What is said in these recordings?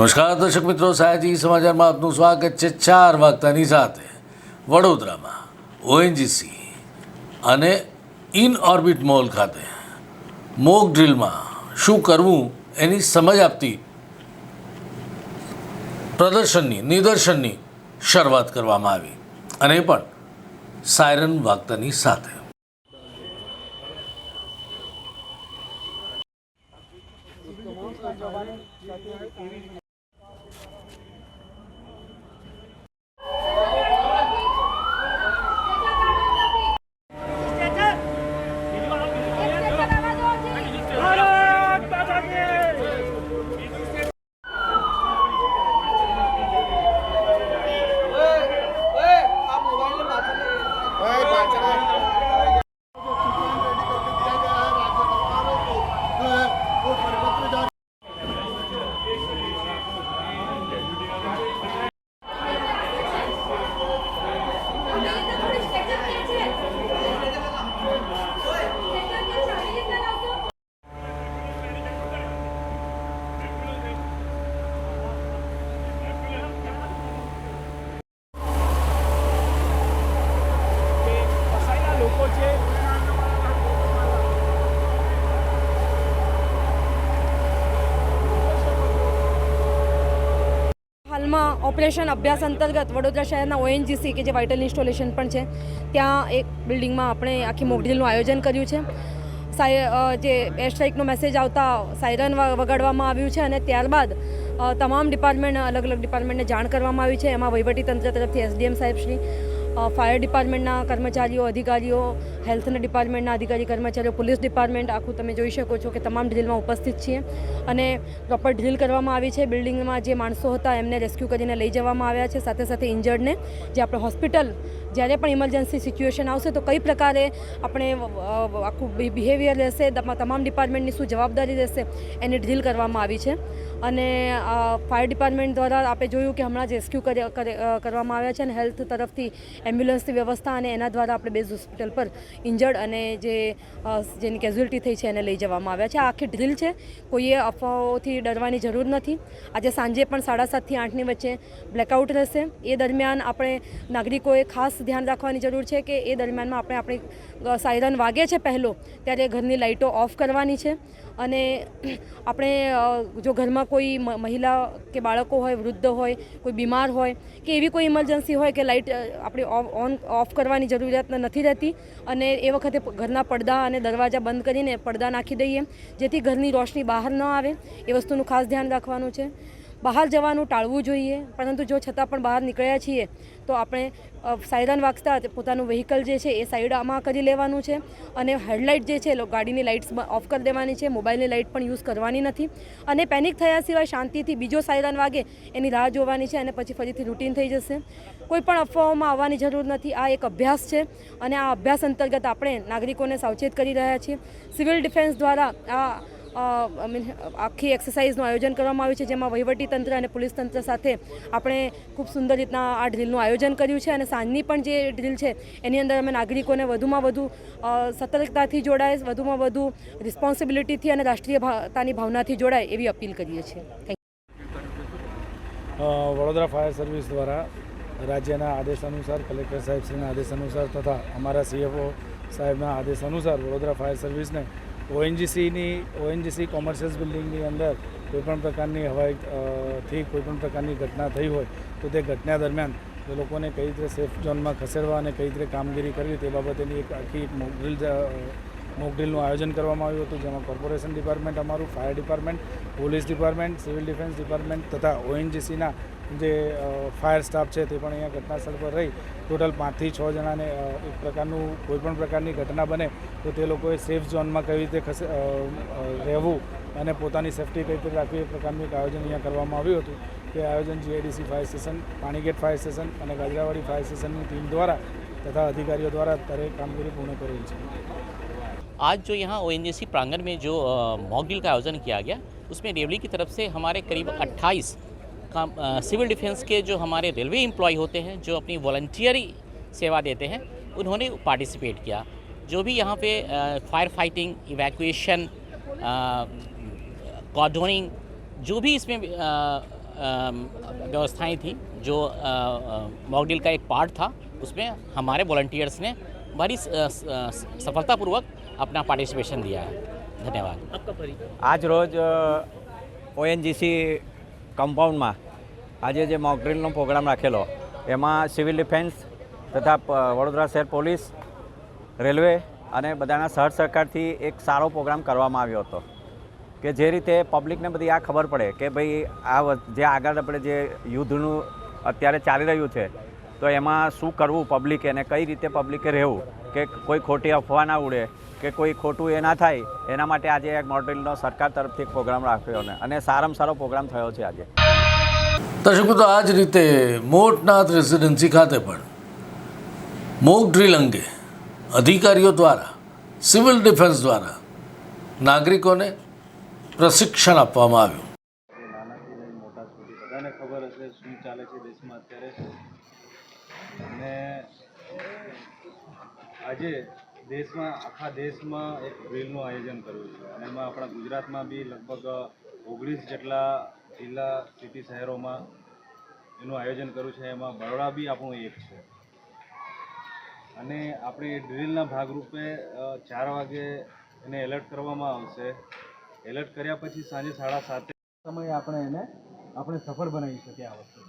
નમસ્કાર, દર્શક મિત્રો. સાયજી સમાચારમાં આપનું સ્વાગત છે ચાર વાગતાની સાથે. વડોદરામાં ઓએનજીસી અને ઇન ઓર્બિટ મોલ ખાતે મોક ડ્રિલમાં શું કરવું એની સમજ આપતી પ્રદર્શનની, નિદર્શનની શરૂઆત કરવામાં આવી. અને પણ સાયરન વાગતાની સાથે. હાલમાં ઓપરેશન અભ્યાસ અંતર્ગત વડોદરા શહેરના ઓએનજીસી કે જે વાઇટલ ઇન્સ્ટોલેશન પણ છે, ત્યાં એક બિલ્ડિંગમાં આપણે આખી મોકડ્રીલનું આયોજન કર્યું છે. જે એર સ્ટ્રાઇકનો મેસેજ આવતા સાયરન વગાડવામાં આવ્યું છે અને ત્યારબાદ તમામ ડિપાર્ટમેન્ટ અલગ અલગ ડિપાર્ટમેન્ટને જાણ કરવામાં આવી છે. એમાં વહીવટીતંત્ર તરફથી એસડીએમ સાહેબ શ્રી ફાયર ડિપાર્ટમેન્ટના કર્મચારીઓ, અધિકારીઓ હેલ્થના ડિપાર્ટમેન્ટના અધિકારી, કર્મચારીઓ પોલીસ ડિપાર્ટમેન્ટ આખું તમે જોઈ શકો છો કે તમામ ડ્રીલમાં ઉપસ્થિત છીએ. અને પ્રોપર ડ્રીલ કરવામાં આવી છે. બિલ્ડિંગમાં જે માણસો હતા એમને રેસ્ક્યુ કરીને લઈ જવામાં આવ્યા છે. સાથે સાથે ઇન્જર્ડને જે આપણે હોસ્પિટલ જ્યારે પણ ઇમરજન્સી સિચ્યુએશન આવશે તો કઈ પ્રકારે આપણે આખું બિહેવિયર રહેશે તમામ ડિપાર્ટમેન્ટની શું જવાબદારી રહેશે, એની ડ્રીલ કરવામાં આવી છે. અને ફાયર ડિપાર્ટમેન્ટ દ્વારા આપણે જોયું કે હમણાં જ રેસ્ક્યુ કરે- કરે- કરવામાં આવ્યા છે અને હેલ્થ તરફથી એમ્બ્યુલન્સની વ્યવસ્થા અને એના દ્વારા આપણે બેઝ હોસ્પિટલ પર ઇન્જર્ડ અને જે જેની કેઝ્યુલિટી થઈ છે એને લઈ જવામાં આવ્યા છે. આખી ડ્રીલ છે. કોઈએ અફવાઓથી ડરવાની જરૂર નથી. આજે સાંજે પણ સાડા સાતથી આઠની વચ્ચે બ્લેકઆઉટ રહેશે. એ દરમિયાન આપણે નાગરિકોએ ખાસ ધ્યાન રાખવાની જરૂર છે કે એ દરમિયાનમાં આપણે આપણી સાયરન વાગે છે પહેલો, ત્યારે ઘરની લાઇટો ઓફ કરવાની છે. અને આપણે જો ઘરમાં કોઈ મહિલા કે બાળકો હોય, વૃદ્ધ હોય, કોઈ બીમાર હોય કે એવી કોઈ ઇમરજન્સી હોય કે લાઇટ આપણે ઓન, ઓફ કરવાની જરૂરિયાત નથી રહેતી અને એ વખતે ઘરના પડદા અને દરવાજા બંધ કરીને પડદા નાખી દઈએ જેથી ઘરની રોશની બહાર ન આવે. એ વસ્તુનું ખાસ ધ્યાન રાખવાનું છે. બહાર જવાનું ટાળવું જોઈએ. પરંતુ જો છતાં પણ બહાર નીકળ્યા છીએ, તો આપણે સાયરન વાગતા પોતાનું વ્હીકલ જે છે એ સાઈડમાં કરી લેવાનું છે. અને હેડલાઇટ જે છે ગાડીની લાઇટ્સ ઓફ કરી દેવાની છે. મોબાઈલની લાઇટ પણ યુઝ કરવાની નથી. અને પેનિક થયા સિવાય શાંતિથી બીજો સાયરન વાગે, એની રાહ જોવાની છે અને પછી ફરીથી રૂટીન થઈ જશે. કોઈ પણ અફવાઓમાં આવવાની જરૂર નથી. આ એક અભ્યાસ છે અને આ અભ્યાસ અંતર્ગત આપણે નાગરિકોને સાવચેત કરી રહ્યા છીએ. સિવિલ ડિફેન્સ દ્વારા આ આખી એક્સરસાઇઝનું આયોજન કરવામાં આવ્યું છે, જેમાં વહીવટી તંત્ર અને પોલીસ તંત્ર સાથે આપણે ખૂબ સુંદર રીતના આ ડ્રીલનું આયોજન કર્યું છે અને સાંજની પણ જે ડ્રીલ છે, એની અંદર અમે નાગરિકોને વધુમાં વધુ સતર્કતાથી જોડાય, વધુમાં વધુ રિસ્પોન્સિબિલિટીથી અને રાષ્ટ્રીય ભાવતાની ભાવનાથી જોડાય એવી અપીલ કરીએ છીએ. વડોદરા ફાયર સર્વિસ દ્વારા રાજ્યના આદેશ અનુસાર કલેક્ટર સાહેબશ્રીના આદેશ અનુસાર તથા અમારા સીએફઓ સાહેબના આદેશ અનુસાર વડોદરા ફાયર સર્વિસને ઓએનજીસીની, ઓએનજીસી કોમર્શિયલ બિલ્ડિંગની અંદર કોઈપણ પ્રકારની હવાઈ થી કોઈપણ પ્રકારની ઘટના થઈ હોય, તો તે ઘટના દરમિયાન એ લોકોને કઈ રીતે સેફ ઝોનમાં ખસેડવા અને કઈ રીતે કામગીરી કરવી તે બાબતેની એક આખી મોકડ્રીલ મોકડ્રીલનું આયોજન કરવામાં આવ્યું હતું, જેમાં કોર્પોરેશન ડિપાર્ટમેન્ટ અમારું fire department police department civil defence department તથા ઓએનજીસીના જે ફાયર સ્ટાફ છે તે પણ અહીંયા ઘટનાસ્થળ પર રહી ટોટલ પાંચથી છ જણાને અ, એક પ્રકારનું કોઈપણ પ્રકારની ઘટના બને તો તે લોકોએ સેફ ઝોનમાં કઈ રીતે ખસે અ, અ, રહેવું અને પોતાની સેફટી કઈ રીતે રાખવી એ પ્રકારનું એક આયોજન અહીંયા કરવામાં આવ્યું હતું તે આયોજન GIDC fire station Panigate fire station અને ગાજરાવાડી ફાયર સ્ટેશનની ટીમ દ્વારા તથા અધિકારીઓ દ્વારા અત્યારે કામગીરી પૂર્ણ કરેલ છે आज जो यहाँ ओ प्रांगण में जो मॉक ड्रिल का आयोजन किया गया उसमें रेवली की तरफ से हमारे करीब 28 काम सिविल डिफेंस के जो हमारे रेलवे एम्प्लॉय होते हैं, जो अपनी वॉल्टियरी सेवा देते हैं, उन्होंने पार्टिसिपेट किया। जो भी यहाँ पे फायर फाइटिंग इवैक्यूएशन कॉडोनिंग जो भी इसमें व्यवस्थाएँ थी, जो मॉकडिल का एक पार्ट था, उसमें हमारे वॉल्टियर्स ने बड़ी सफलतापूर्वक अपना पार्टिसिपेशन दिया है। धन्यवाद। आपका आज रोज ओ एन जी सी કમ્પાઉન્ડમાં. આજે જે મોકડ્રીલનો પ્રોગ્રામ રાખેલો, એમાં સિવિલ ડિફેન્સ તથા વડોદરા શહેર પોલીસ, રેલવે અને બધાના સહર સરકારથી એક સારો પ્રોગ્રામ કરવામાં આવ્યો હતો. કે જે રીતે પબ્લિકને બધી આ ખબર પડે કે ભાઈ આ જે આગળ આપણે જે યુદ્ધનું અત્યારે ચાલી રહ્યું છે, તો એમાં શું કરવું પબ્લિકે અને કઈ રીતે પબ્લિકે રહેવું, કે કોઈ ખોટી અફવા ના ઉડે કે કોઈ ખોટું એ ના થાય એના માટે આજે એક મોડેલનો સરકાર તરફથી એક પ્રોગ્રામ રાખ્યો ને અને સારામાં સારો પ્રોગ્રામ થયો છે આજે. દર્શકો તો આ જ રીતે મોટનાથ રેસિડેન્સી ખાતે પણ મોક ડ્રીલ અંગે અધિકારીઓ દ્વારા સિવિલ ડિફેન્સ દ્વારા નાગરિકોને પ્રશિક્ષણ આપવામાં આવ્યું. બધાને ખબર હશે શું ચાલે છે દેશમાં અત્યારે. અને આજે દેશમાં, આખા દેશમાં એક ડ્રીલનું આયોજન કર્યું છે. અને એમાં આપણા ગુજરાતમાં બી લગભગ ઓગણીસ જેટલા જિલ્લા, સિટી શહેરોમાં એનું આયોજન કર્યું છે. એમાં બરોડા બી આપણું એક છે. અને આપણે એ ડ્રીલના ભાગરૂપે ચાર વાગે એને એલર્ટ કરવામાં આવશે. એલર્ટ કર્યા પછી સાંજે સાડા સાતે સમયે આપણે એને, આપણે સફળ બનાવી શકીએ આ વસ્તુ.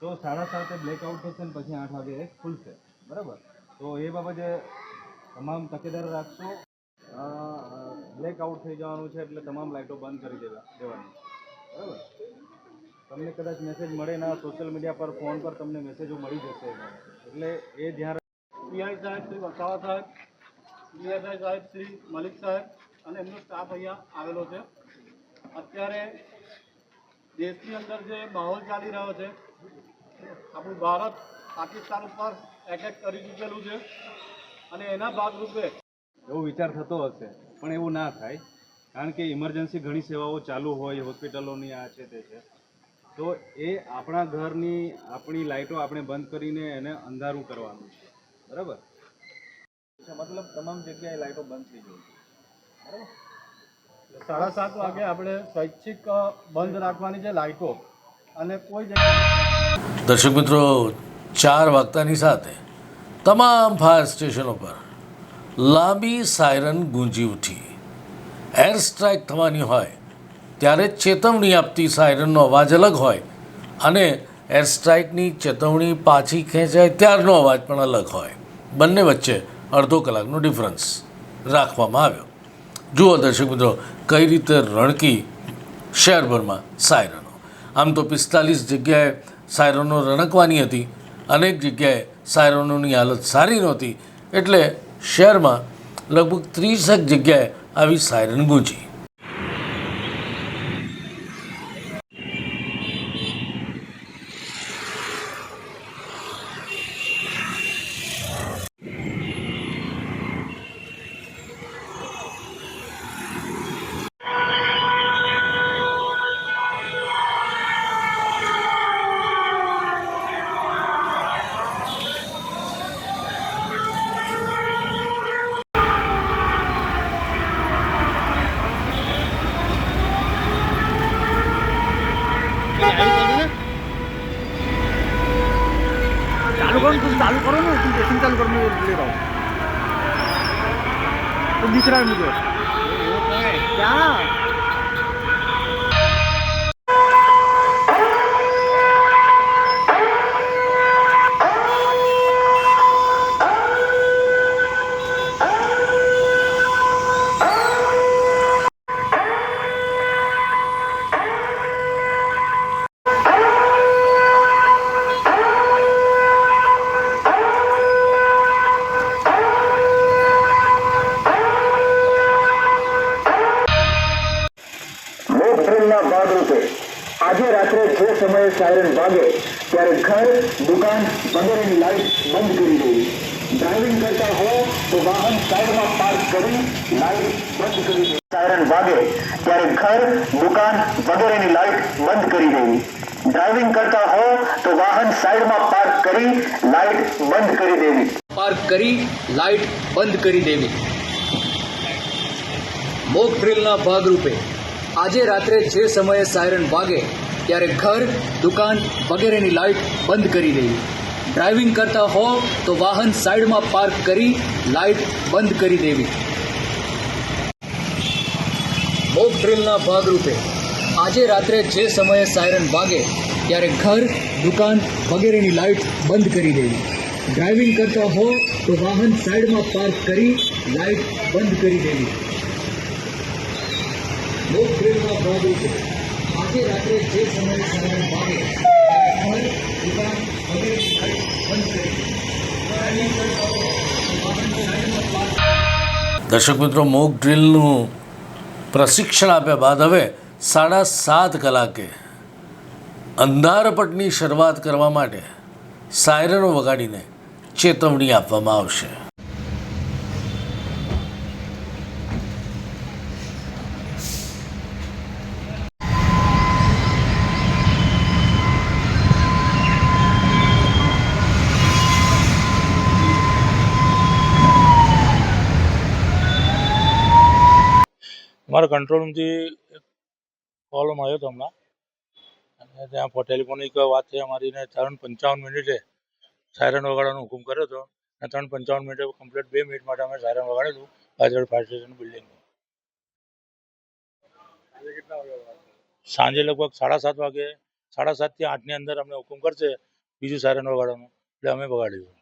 તો સાડા સાતે બ્લેકઆઉટ થશે ને પછી આઠ વાગે એ ખુલશે. બરાબર? તો એ બાબતે તમામ તકેદાર રાખશો. બ્લેકઆઉટ થઈ જવાનું છે એટલે તમામ લાઇટો બંધ કરી દેવા, દેવાની. બરાબર? તમને કદાચ મેસેજ મળે ના સોશિયલ મીડિયા પર ફોન પર તમને મેસેજો મળી જશે. એટલે એ ધ્યાન પીઆઈ સાહેબ, શ્રી વસાવા સાહેબ પીએસઆઈ સાહેબ, શ્રી મલિક સાહેબ અને એમનો સ્ટાફ અહીંયા આવેલો છે. અત્યારે દેશની અંદર જે માહોલ ચાલી રહ્યો છે, આપણું ભારત પાકિસ્તાન ઉપર એટેક કરી ચૂકેલું છે અને એના ભાગરૂપે એવો વિચાર થતો હશે. પણ એવું ના થાય કારણ કે ઇમરજન્સી ઘણી સેવાઓ ચાલુ હોય હોસ્પિટલોની આ છે તે છે. તો એ આપણા ઘરની આપણી લાઇટો આપણે બંધ કરીને એને અંધારું કરવાનું છે. બરાબર? મતલબ તમામ જગ્યાએ લાઇટો બંધ થઈ ગઈ સાડા સાત વાગે આપણે સ્વૈચ્છિક બંધ રાખવાની છે લાઇટો અને કોઈ જગ્યાએ દર્શક મિત્રો ચાર વાગતાની સાથે તમામ ફાયર સ્ટેશનો પર લાંબી સાયરન ગુંજી ઉઠી. એર સ્ટ્રાઇક થવાની હોય, ત્યારે ચેતવણી આપતી સાયરનનો અવાજ અલગ હોય અને એર સ્ટ્રાઇકની ચેતવણી પાછી ખેંચાય ત્યારનો અવાજ પણ અલગ હોય. બંને વચ્ચે અડધો કલાકનો ડિફરન્સ રાખવામાં આવ્યો. જુઓ દર્શક મિત્રો, કઈ રીતે રણકી શહેરભરમાં સાયરનો. આમ તો પિસ્તાલીસ જગ્યાએ સાયરનો રણકવાની હતી. અનેક જગ્યાએ સાયરનોની હાલત સારી નહોતી. એટલે શહેરમાં લગભગ ત્રીસેક જગ્યાએ આવી સાયરન ગૂંજી. દીકરા મૂક્યો. ક્યાં? ભાગરૂપે આજે રાત્રે જે સમયે સાયરન વાગે, ત્યારે ઘર, દુકાન વગેરેની લાઈટ બંધ કરી દેવી ડ્રાઇવિંગ કરતા હો, તો વાહન સાઈડમાં પાર્ક કરી લાઈટ બંધ કરી દેવી સાયરન વાગે, ત્યારે ઘર, દુકાન વગેરેની લાઈટ બંધ કરી દેવી ડ્રાઇવિંગ કરતા હો, તો વાહન સાઈડમાં પાર્ક કરી લાઈટ બંધ કરી દેવી પાર્ક કરી, લાઈટ બંધ કરી દેવી મોક ડ્રિલના ભાગરૂપે આજે રાત્રે જે સમયે સાયરન વાગે, ત્યારે ઘર, દુકાન વગેરેની લાઇટ બંધ કરી દેવી. ડ્રાઇવિંગ કરતા હો તો વાહન સાઈડમાં પાર્ક કરી લાઇટ બંધ કરી દેવી. મોક ડ્રિલના ભાગરૂપે, આજે રાત્રે જે સમયે સાયરન વાગે, ત્યારે ઘર, દુકાન વગેરેની લાઇટ બંધ કરી દેવી. ડ્રાઇવિંગ કરતા હો તો વાહન સાઈડમાં પાર્ક કરી લાઇટ બંધ કરી દેવી. ડ્રિલના ભાગરૂપે આજે રાત્રે જે સમયે સમય પાર્ક દર્શક મિત્રો, મોક ડ્રિલનું પ્રશિક્ષણ આપ્યા બાદ હવે સાડા સાત કલાકે અંધારપટની શરૂઆત કરવા માટે સાયરનો વગાડીને ચેતવણી આપવામાં આવશે. અમારા કંટ્રોલ રૂમથી એક કોલ આવ્યો હતો હમણાં. અને ત્યાં ટેલિફોનિક વાત થઈ અમારી ને ત્રણ પંચાવન મિનિટે સાયરન વગાડવાનો હુકમ કર્યો હતો. અને ત્રણ પંચાવન મિનિટે કમ્પ્લીટ બે મિનિટ માટે અમે સાયરન વગાડેલું પાછળ ફાયર સ્ટેશન બિલ્ડિંગ સાંજે લગભગ સાડા સાત વાગે સાડા સાતથી આઠની અંદર અમને હુકમ કરશે બીજું સાયરન વગાડવાનું. એટલે અમે વગાડીશું